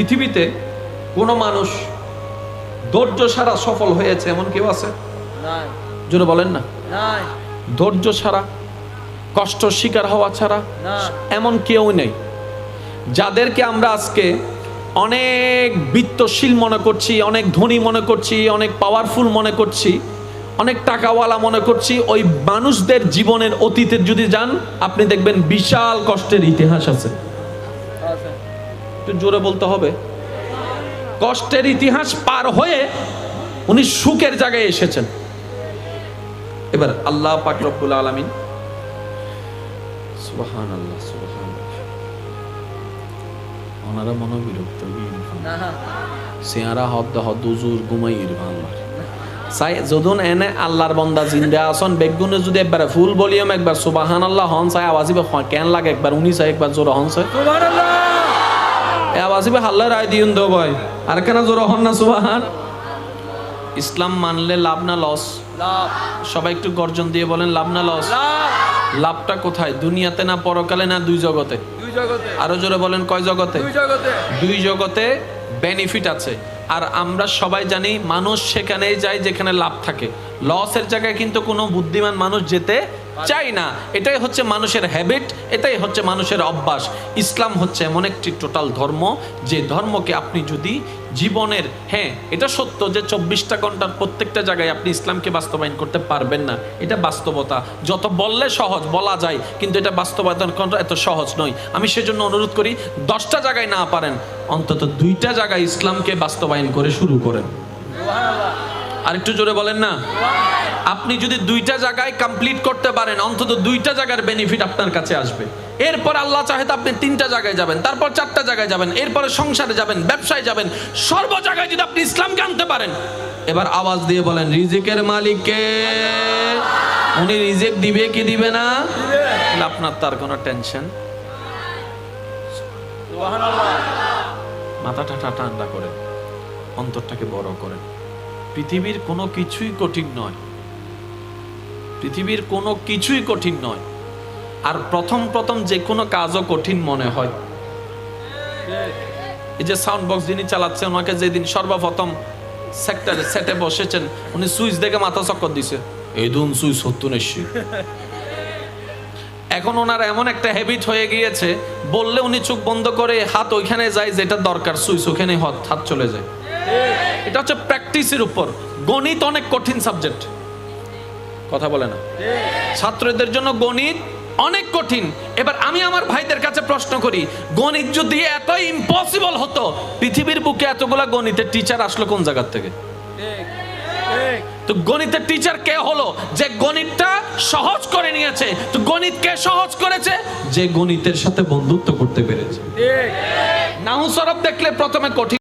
পৃথিবীতে কোনো মানুষ ধৈর্য সারা সফল হয়েছে এমন কেউ আছে? জোরে বলেন না। ধৈর্য ছাড়া কষ্ট শিকার হওয়া ছাড়া এমন কেউ নেই। যাদেরকে আমরা আজকে অনেক বৃত্তশীল মনে করছি অনেক ধনী মনে করছি অনেক পাওয়ারফুল মনে করছি অনেক টাকাওয়ালা মনে করছি ওই মানুষদের জীবনের অতীতের যদি যান আপনি দেখবেন বিশাল কষ্টের ইতিহাস আছে। একটু জোরে বলতে হবে। কষ্টের ইতিহাস পার হয়ে উনি সুখের জায়গায় এসেছেন। এবার আল্লাহ পাক রব্বুল আলামিন আল্লাহ সুবহান ওনারা সিয়ারা হদ হদ উজুর ঘুমাই আল্লাহ সাই যদুন এনে আল্লাহর বন্দা জিন্দা আসন বেগুনে যদি একবার ফুল ভলিউম একবার সুবাহান আল্লাহ হন চাই আওয়াজিবে কেন লাগে একবার? উনি চাই একবার জোর হন সুবহানাল্লাহ! এ আওয়াজিবে হাল্লা রায় দিউন দো ভাই আর কেন জোর হন না সুবাহান? ইসলাম মানলে লাভ না লস? সবাই একটু গর্জন দিয়ে বলেন লাভ না লস? লাভটা কোথায়? দুনিয়াতে না পরকালে না দুই জগতে? আরও জোরে বলেন কয় জগতে? দুই জগতে। বেনিফিট আছে। আর আমরা সবাই জানি মানুষ সেখানেই যায় যেখানে লাভ থাকে। লসের জায়গায় কিন্তু কোনো বুদ্ধিমান মানুষ যেতে চাই না। এটাই হচ্ছে মানুষের হ্যাবিট এটাই হচ্ছে মানুষের অভ্যাস। ইসলাম হচ্ছে এমন একটি টোটাল ধর্ম, যে ধর্মকে আপনি যদি জীবনের হ্যাঁ এটা সত্য যে চব্বিশটা ঘণ্টার প্রত্যেকটা জায়গায় আপনি ইসলামকে বাস্তবায়ন করতে পারবেন না। এটা বাস্তবতা। যত বললে সহজ, বলা যায়, কিন্তু এটা বাস্তবায়ন করা এত সহজ নয়। আমি সেজন্য অনুরোধ করি, দশটা জায়গায় না পারেন, অন্তত দুইটা জায়গায় ইসলামকে বাস্তবায়ন করে শুরু করেন। সুবহানাল্লাহ আর একটু জোরে বলেন না। আপনি যদি দুইটা জায়গায় কমপ্লিট করতে পারেন, অন্তত দুইটা জায়গার বেনিফিট আপনার কাছে আসবে। এরপর আল্লাহ চাহে তো আপনি তিনটা জায়গায় যাবেন, তারপর চারটা জায়গায় যাবেন, এরপরে সংসারে যাবেন, ব্যবসায় যাবেন, সর্ব জায়গায় যদি আপনি ইসলামকে আনতে পারেন। এবার আওয়াজ দিয়ে বলেন, রিজিকের মালিককে উনি রিজেক দিবে কি দিবে না? আপনার তার কোনো টেনশন মাথাটা ঠান্ডা করে অন্তরটাকে বড় করেন। পৃথিবীর কোনো কিছুই কঠিন নয়। পৃথিবীর কোনো কিছুই কঠিন নয়। আর প্রথম প্রথম যে কোনো কাজও কঠিন মনে হয়। এই যে সাউন্ড বক্স যিনি চালাচ্ছেন, ওনাকে যেদিন সর্বপ্রথম সেক্টরে সেটে বসেছেন, উনি সুইচ দেখে মাথা চক্কর দিছে। এই দুন সুইচ এসছি এখন ওনার এমন একটা হ্যাবিট হয়ে গিয়েছে, বললে উনি চোখ বন্ধ করে হাত ওইখানে যায়, যেটা দরকার, সুইচ ওখানে হাত চলে যায়। এটা হচ্ছে প্র্যাকটিসের উপর গণিত অনেক কঠিন সাবজেক্ট কথা বলে না। ছাত্রদের জন্য গণিত অনেক কঠিন। এবার আমি আমার ভাইদের কাছে প্রশ্ন করি, গণিত যদি এত ইম্পসিবল হতো, পৃথিবীর বুকে এতগুলা গণিতের টিচার আসলো কোন জায়গার থেকে? তো গণিতের টিচার কে হলো? যে গণিতটা সহজ করে নিয়েছে। তো গণিত কে সহজ করেছে? যে গণিতের সাথে বন্ধুত্ব করতে পেরেছে। নাহু সরব দেখলে প্রথমে কঠিন